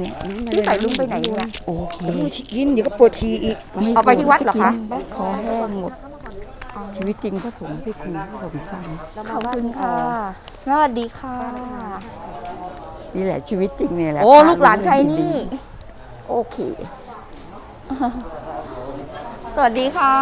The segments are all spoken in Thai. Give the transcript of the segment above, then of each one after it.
เนี่ยพี่ใส่ลุงไปไหนเนี่ยโอเคกินเดี๋ยวก็ปวดฉี่อีกเอาไปที่วัดเหรอคะคอแห้งหมดชีวิตจริงพระสงฆ์พี่คุณพระสงฆ์สร้างขอบคุณค่ะสวัสดีค่ะนี่แหละชีวิตจริงเนี่ยแหละโอ้ลูกหลานใครนี่ โอเค สวัสดีค่ะ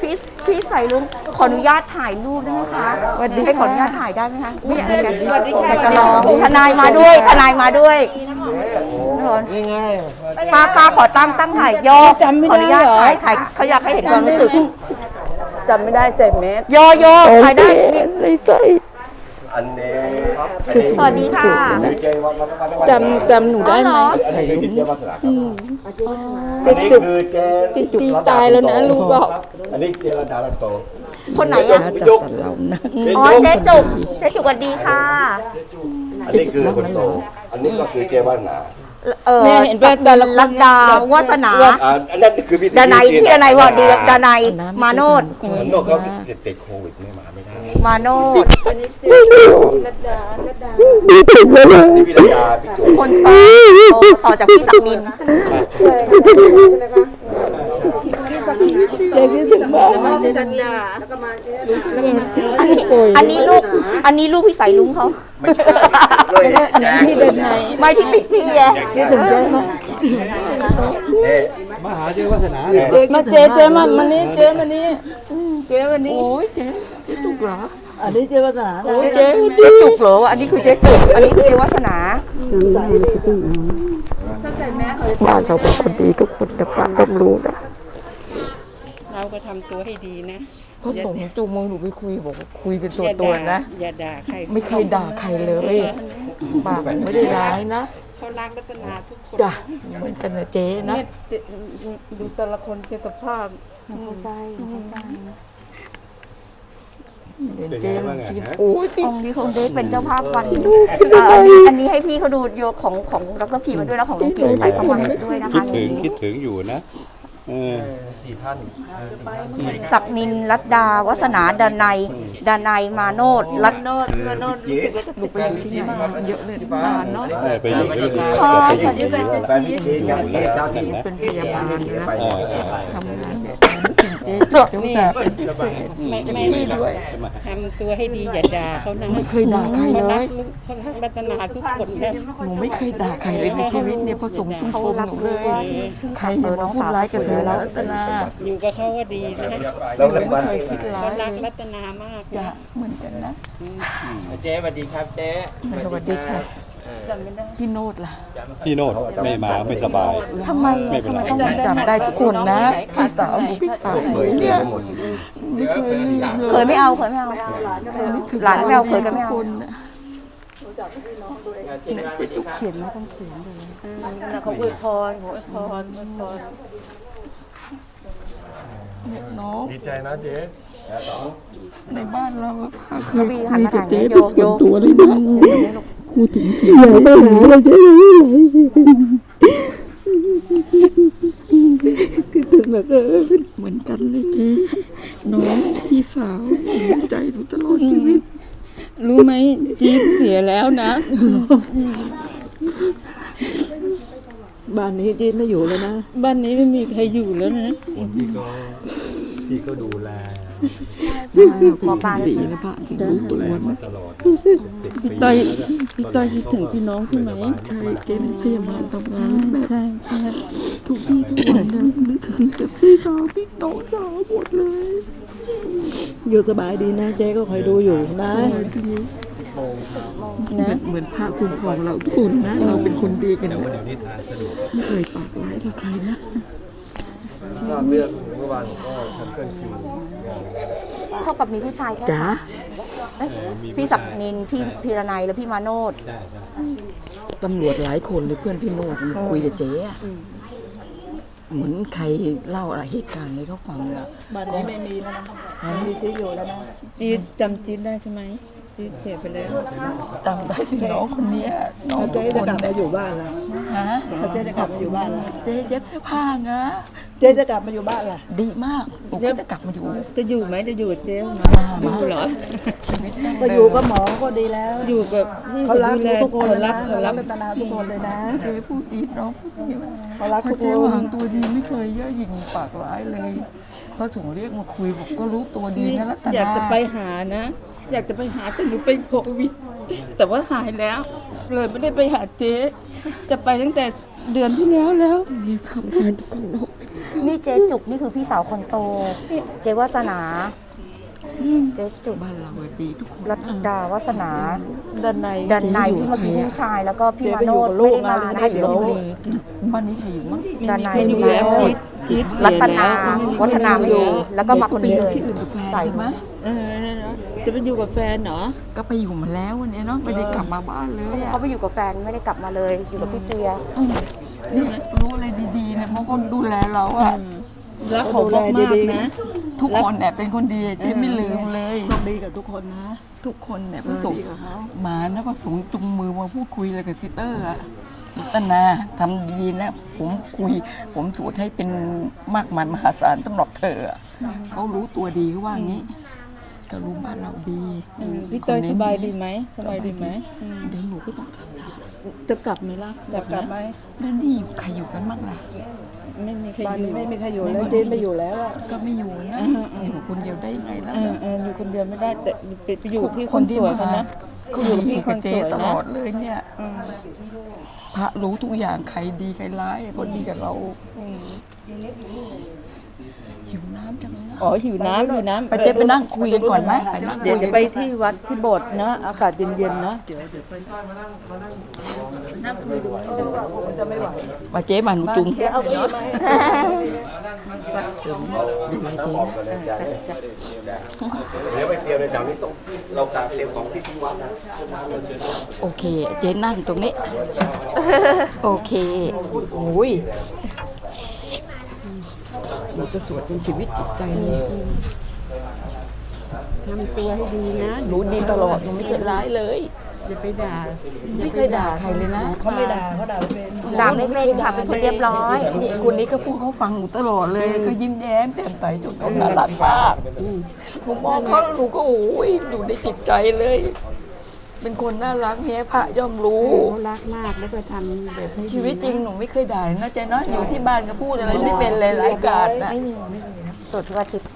พี่พี่ใส่ลุงขออนุญาตถ่ายรูปได้ไหมคะให้ขออนุญาตถ่ายได้ไหมคะไม่อะไรกันมาจะลองทนายมาด้วย ทนายมาด้วยทุกคนป้าป้าขอตั้งตั้งถ่ายย่อขออนุญาตถ่ายถ่ายเขาอยากให้เห็นความรู้สึกจำไม่ได้ใส่เม็ดย่อย่อถ่ายได้นี่เลยใส่อันนี้ สวัสดีค่ะคือเจวัฒนวัฒนจำจำหนูได้ไหมอ๋อเหรออันนี้คือเจวัฒนาครับอันนี้คือเจจิจุตายแล้วนะลูกบอกอันนี้เจรดาลันโต คนไหนอะ แล้วจัดสรรเรานะ อ๋อเจ๊จุกเจ๊จุกสวัสดีค่ะ อันนี้คือคนโต อันนี้ก็คือเจวัฒนาเออเนี่ยเห็นว่าแต่ละคน ลัดดาวาสนา อ่าอันนั้นคือพี่ดานัยพี่ดานัยวอดีดานัยมาโนด มันโนเขาติดโควิดไม่ มาไม่ได้มาโนดนี่พี่ดาพี่จุ๋มคนต่อต่อจากพี่ศักดินอันนี้อันนี้ลูกอันนี้ลูกพี่สายลุงเขาไม่ใช่เลยแจกที่เดินในไม่ที่ติดพี่ไงคิดถึงเจ๊ไหมมาหาเจวัฒนามาเจ๊เจ๊มามานี่เจ๊มานี่อืม เจ๊มานี่โอ้ยเจ๊เจ๊จุกเหรออันนี้เจ๊วัฒนาโอ้ยเจ๊เจ๊จุกเหรออันนี้คือเจ๊จุกอันนี้คือเจ๊วาสนาบ้านเราเป็นคนดีทุกคนแต่ป้าต้องรู้นะเราก็ทำตัวให้ดีนะพระสงฆ์จูงมือหนูไปคุยบอกว่าคุยเป็นส่วนตัวนะอย่าด่าใครไม่เคยด่าใครเลยปากไม่ได้ร้ายนะเขารักรัตนาทุกคนจ้ะเหมือนกันนะเจ๊นะดูแต่ละคนเจตภาพเห็นเจ๊มันกินโอ้ยติองค์นี้คงได้เป็นเจ้าภาพวันเอ่ออันนี้อันนี้ให้พี่เขาดูโยของของดรพีมาด้วยแล้วของลุงกิ่งใส่เข้ามาด้วยนะคะคิดถึงนี่คิดถึงอยู่นะเออศักนินรัตดาวาสนาดานัยดานัยมาโนดรัตหนูไปอยู่ที่ไหนมาเยอะเลยนานเนาะเออไปอยู่ที่ดีค่ะไปอยู่ที่แฟนพี่เจกับเจ้าที่เป็นพยาบาลนะไปทำงานเนี่ยถึงเจ๊จุกจังแต่ไม่ไม่ไม่ทำตัวให้ดีอย่าด่าเขานะไม่เคยด่าใครเลเขารัยกลูกเขารักรัตนาทุกคนนะหนูไม่เคยด่าใครเลยในชีวิตเนี่ยพระสงฆ์ชื่นชมหนูเลยใครอย่ามาพูดร้ายกับเธอแล้วรัตนาอยู่กับเขาว่าดีนะแล้วในวันเคยคิดร้าเขายรักลยรัตนามากจ้ะเหมือนกันนะเจ๊สวัสดีครับเจ๊สวัสดีค่ะ พี่โนดล่ะพี่โนดไม่มาไม่สบาย ทำไมไม่เป็นไรต้องจำได้ทุกคนนะพี่สาวหนูพี่ชายเคยเนี่ยไปหมดไม่เคยลืมเลยเคยไม่เอาเคยไม่เอา หลานไม่เอาเคยก็ไม่เอาคนน่ะทีมงานสวัสดีครับเขียนไม่ต้องเขียนเลยเขาอวยพรเขาอวยพรอวยพรเนี่ยน้องดีใจนะเจ๊ในบ้านเราอะพาเคกยวีคุหันยมากับทางเจ๊นี้โยเป็นโยส่วนตัวเลยนะ พูดถึงพี่ใหญ่ไปหาเลยเจ๊คิดถึงเหลือเกินเหมือนกันเลยเจ๊น้องพี่สาวดีใจหนูตลอดชีวิต รู้ไหมจี๊ดเสียแล้วนะ บ้านนี้จีนไม่อยู่แล้วนะ บ้านนี้ไม่มีใครอยู่แล้วนะ คนที่ก็ที่ก็ดูแล หมอปลาดีนะพระถึงรู้ตัวมานะตลอดสิบปีต้อยแล้วพี่ต้อยคิดถึงพี่น้องใช่ไหมใช่เจ๊เป็นพยาบาลทำงานแบบใช่ใช่ทุกที่ทุกวันเลยนึกถึงแต่พี่สาวพี่น้องสาวหมดเลย อยู่สบายดีนะเจ๊ก็คอยดูอยู่นะนะเหมือนพระคุ้มครองเราทุกคนนะ เราเป็นคนดีกันนะว่าเดี๋ยวนี้ไม่เคยปากร้ายกับใครนะทราบเรื่องเมื่อวานก็แคนเซิลคิวงาน เท่ากับมีผู้ชายแค่จ๋าเอ้ยพี่ศักนินพี่พีรนัยและพี่มาโนดใช่ใช่ตำรวจหลายคนเลยเพื่อนพี่โนดมาคุยกับเจ๊อะเหมือนใครเล่าอะไรเหตุการณ์เลยเขาฟังอะบ้านนี้ไม่มีแล้วนะไม่มีที่อยู่แล้วนะจี๊ดจำจี๊ดได้ใช่ไหมจี๊ดเสียไปแล้วจำได้สิน้องคนเนี้ยน้องแล้วทุเจ๊กคจะนกลับมาอยู่บ้านแล้วฮะแล้วเจ๊จะกลับมาอยู่บ้านแล้วเจ๊เย็บเสื้อผ้าไง เจ๊จะกลับมาอยู่บ้านล่ะ ดีมากหนูก็จะกลับมาอยู่จะอยู่ไหมจะอยู่กับเจ๊ไหมมามาเหรอก็อยู่กับหมอก็ดีแล้ว อยู่กับที่เขารักดูแลทุกคนเลยนะเขาเขารัรักกรัตนาทุกคนเลยนะ เจ๊พูดดีเนาะเขารักเพราะทุกเจ๊ควานงตัวดีไม่เคยเย่อหยิ่งปากร้ายเลยพอถึงเรียกมาคุยบอกก็รู้ตัวดีนะรัตนาอยากจะไปหานะ อยากจะไปหาแต่หนูเป็นโควิด แต่ว่าหายแล้ว เลยไม่ได้ไปหาเจ๊ จะไปตั้งแต่เดือนที่แล้วแล้วทำงานของเรา นี่เจ๊จุกนี่คือพี่สาวคนโต เจ๊วาสนา เจ๊จุกบ้านเราอะดีทุกคนรัตดาวาสนาด้านในดันในที่เมื่อกี้พี่ชายแล้วก็พี่มาโนดไม่ได้มานะคะอยู่ลบบุรีบ้านนี้ใครอยู่มั้งดันในไม่พี่อยู่มาแล้วโนจิ๊ดดจิ๊ดรัตนาเสียแล้ววัฒนาไม่อยู่แล้วก็มาคนนี้เลยที่อื่นกับแฟนใส่ใช่ไหมเออนั่นเนอะจะไปอยู่กับแฟนเหรอก็ไปอยู่มาแล้ววันนี้เนาะไม่ได้กลับมาบ้านเลยอะเขาไปอยู่กับแฟนไม่ได้กลับมาเลยอยู่กับพี่เปียนี่รู้อะไรดีๆ เนี่ยเพราะคนดูแลเราอะรักเขามากมากๆนะ ทุกคนเนี่ยเป็นคนดีเจ๊ไม่ลืมเลยโชคดีกับทุกคนนะ ทุกคนเนี่ยพระสงฆ์มานะพระสงฆ์จุงมือมาพูดคุยอะไรกับซิสเตอร์อะรัตนาทำดีนะ ผมคุย ผมสวดให้เป็นมากมายมหาศาลสำหรับเธออะเขารู้ตัวดีเขาว่างี้ก็รู้บ้านเราดีพี่เตยสบายดีไหมสบายดีไหมอืมเดี๋ยวหนูก็ต้องกลับจะกลับไหมล่ะอยากกลับไหมแล้วนี่อยู่ใครอยู่กันบ้างล่ะ ไม่มีใครบ้านอนี้ยู่ไม่มีใครอยู่แล้วเจ๊ไม่อยู่แล้วอะก็ไม่อยู่นะอยู่คนเดียวได้ไงล่ะเออเอออยู่คนเดียวไม่ได้แต่ไปไปอยู่ที่คนสวยนนะเขาอยู่ที่กับเจ๊คนสวยตลอดเลยเนี่ย อืมพระรู้ทุกอย่างใครดีใครร้ายคนดีกับเราอืมหิวน้ำจังเลยนะอ๋อหิวน้ำหิวน้ำไปเจ๊ไปนั่งคุยกันก่อนไหมไปนั่งเดี๋คุยวยจะกันไปที่วัดที่โบสถ์นะอากาศเย็นๆเนาะมาเจ๊มาหนูจุงเจ๊เอาไปไหมดูแลเจ๊นะเดี๋ยวไปเตรียมในจากนี้ต้องเราการเตรียมของที่ที่วัดนะโอเค เจ๊นั่งตรงนี้ โอเคโอ้ยเราจะสวดเป็นชีวิตจิตใจเลย ทำตัวให้ดีนะหนูดีตลอดหนูไม่เคยร้ายเลย อย่าไปด่าไม่เคยด่าใครเลยนะเขาไม่ด่าเขาด่าเป็นด่าไม่เป็นค่ะเป็นคนเรียบร้อยนี่คนนี้ก็พูดเขาฟังหนูตลอดเลย ก็ยิ้มแย้มแจ่มใสจนเขาน่ารักมากหนูมองเขาแล้วหนูก็โอ้ยอยู่ในจิตใจเลย เป็นคนน่ารักเนี้ยพระย่อมรู้ เขารักมากแล้วก็ทำแบบให้ชีวิตจริงหนูไม่เคยด่านะเจ๊เนาะอยู่ที่บ้านก็พูดอะไรไม่เป็นเลยรายการนะ ไม่มีไม่มีนะ ตรวจทุกอาทิตย์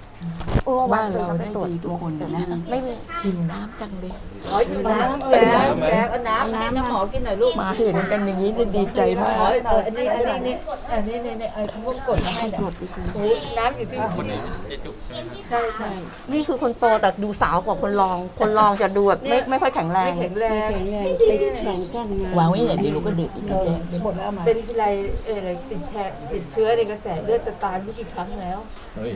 โอ้บ้านเราวัได้ตรวจดีทุกคนนะไม่มีหิวน้ำจังเลยน้ำเอแจ๊อคแจ๊คเอาน้ำน้ำน้ำหมอกินหน่อยลูกมาเห็นกันอย่างนี้เนี่ยดีใจมากเอออันนี้อันนี้นี่อันนี้นี่นี่ไอ้คำว่ากดมาให้เนี่ยโอ้น้ำอยู่ที่ใช่ใช่นี่คือคนโตแต่ดูสาวกว่าคนรอง คนรองจะดูแบบไม่ไม่ค่อยแข็งแรงแข็งแรงแข็งแรงติดแข็งก้อนงานวางไว้เนี่ยเดี๋ยวหนูก็ดื่มอีกนะเจ๊หมดแล้วเอามาเป็นทีไรเอออะไรติดแชร์ติดเชื้อในกระแสเลือดตะตานไม่กี่ครั้งแล้ว เฮ้ย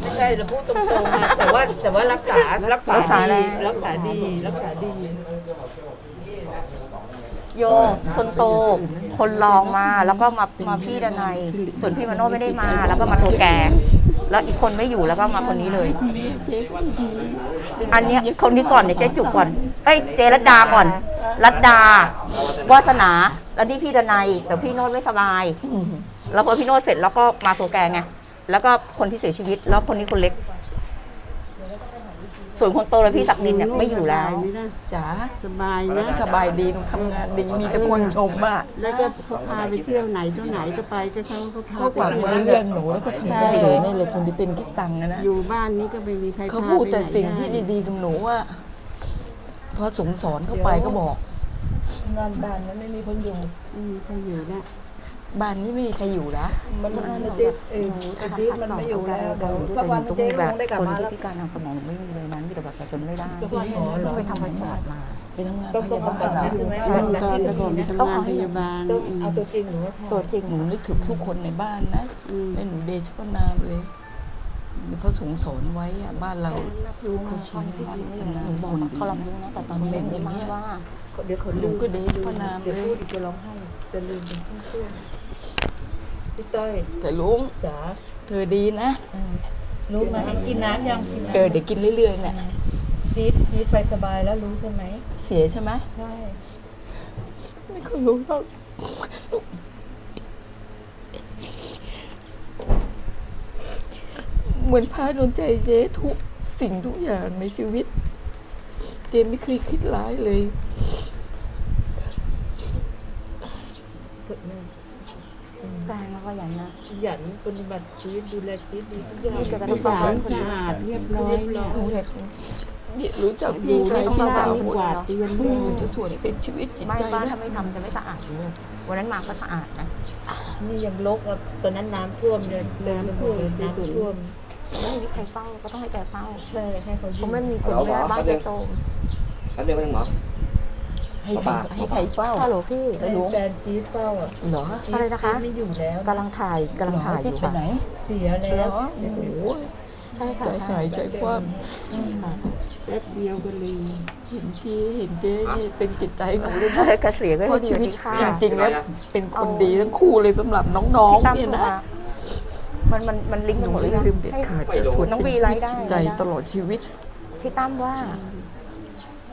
ไม่ใช่เราพูดตรงๆนะแต่ว่าแต่ว่ารักษารักษารักษาแล้ดีวรักษาดีรักษาดี โยคนโต คนรองมาแล้วก็มามาพี่ดนัยส่วนพี่มาโนไม่ได้มา แล้วก็มาโทรแกงแล้วอีกคนไม่อยู่แล้วก็มาคนนี้เลยเจ๊ก็ดีอันเนี้ยคนนี้ก่อนเนี่ยเจ๊จุกก่อนเอ้ยเจรัตดาก่อน รัตดาวาสนา แล้วนี่พี่ดนัยแต่พี่โนดไม่สบาย แล้วพอพี่โนดเสร็จแล้วก็มาโทรแกงไง แล้วก็คนที่เสียชีวิต แล้วคนนี้คนเล็ก ส่วนคนโตเลยพี่ศักดินเนี่ยไม่อยู่แล้ว จ๋าสบายนะ สบายดีหนูทำงานดีมีแต่คนชมอะแล้วก็เขาพาไปเที่ยวไหนตัวไหนก็ไปก็เขาเขาพาเขาไปฝากมาเรื่องหนูแล้วก็ทำได้เลยนี่เลยคนที่เป็นกิ๊กตังนะนะอยู่บ้านนี้ก็ไม่มีใครเขาพพูดไปแต่ไหนสิ่งที่ได้ดีๆกับหนูอะพอสงสอนเข้าไปก็บอกงานบ้านมันไม่มีคนอยู่ไม่มีใครอยู่แล้ว บ้านนี้ไม่มีใครอยู่ละมันอาทิตย์เองอาทิตย์มันไม่อยู่แล้วเดี๋ยวสักวันเจ๊ก็คงได้กลับคนมาที่แล้วพิการทางสมองไม่มีเลยนะมีแต่บัตรประชาชนไม่ได้ทุกวันนี้ต้องไปทำพาสปอร์ตมาไปทำงานต้องพต้องยาบาบำบัลดนะใช่ไหมตอนแต่ก่อนไปทำงานพยาบาลเอาตัวจริงหนูว่าตัวจริงหนูนึกถึงทุกคนในบ้านนะและหนูเดชพระนามเลยเพราะสงสอนไว้อะบ้านเรารู้เขานะชี้ว่ารัตนาหนูบอกคนดีเขารับรู้นะแต่ตอนนี้ยังไม่ทราบว่าเดี๋ยวเขาหนูก็เดชพระนามเดี๋ยวเลยพูดอีกจะร้องไห้ จะลืมเป็นช่วงๆพี่ต้อยแต่ลุงจ๋าเธอดีนะรู้ไหมกินน้ำยังกินเออน้ำเดี๋ยวกินเรื่อยๆเนี่ยจี๊ดจี๊ดไปสบายแล้วรู้ใช่ไหมเสียใช่ไหมใช่ไม่เคยรู้หรอกเหมือนพาโดนใจเจ๊ทุกสิ่งทุกอย่างในชีวิต เจ๊ไม่เคยคิดร้ายเลย แฟนเขาก็ยันนะขยันปฏิบัติชีวิตดูแลชีวิตดีทุกอย่างนี่แกก็ต้องฟังคนสะอาดเรียบร้อยเนี่ยนี่รู้จักพี่ชายที่สาวหมดกวาดเตียงอืมจะส่วนเป็นชีวิตจิตไม่ใจบ้านนะถ้าไม่ทำจะไม่สะอาดเลยวันนั้นมาก็สะอาดนะนี่ยังลกอะตอนนั้นน้ำท่วมเลยเลยน้ำท่วมน้ำท่วมไม่มีใครเฝ้าก็ต้องให้แกเฝ้าใช่ให้เขาเพยุ่ราะงไม่มีคนไม่ได้บ้านจะโซมอันนี้ไม่ต้องหมอ ให้ใครให้ใครเฝ้าฮัลโหลพี่ให้แฟนจี๊ดเฝ้าอะเหรอจี๊ดอะไรนะคะ ไม่อยู่แล้วกำลังถ่ายกำลังถ่ายอจิ๊บยู่ไปค่ะไหนเสียเหรแล้วอโอ้โหใช่ค่ะใจใช่หายใจคว่แป๊บเดียวก็ลืมำเห็นเจ๊เห็นเจ๊นี่เป็นจิตใจหนูเลยนะกระเสียก็เพราะดีชีวิตค่ะจริงๆแล้วเป็นคนดีทั้งคู่เลยสำหรับน้องพี่ตั้มๆเนี่ยโทรนะมามันมันมันลิงก์หกันนูหมดเลไม่ยนะลืมเด็ดขาดจะสวดน้องวีเป็นไลฟ์ได้จิตใจตลอดชีวิตพี่ตั้มว่า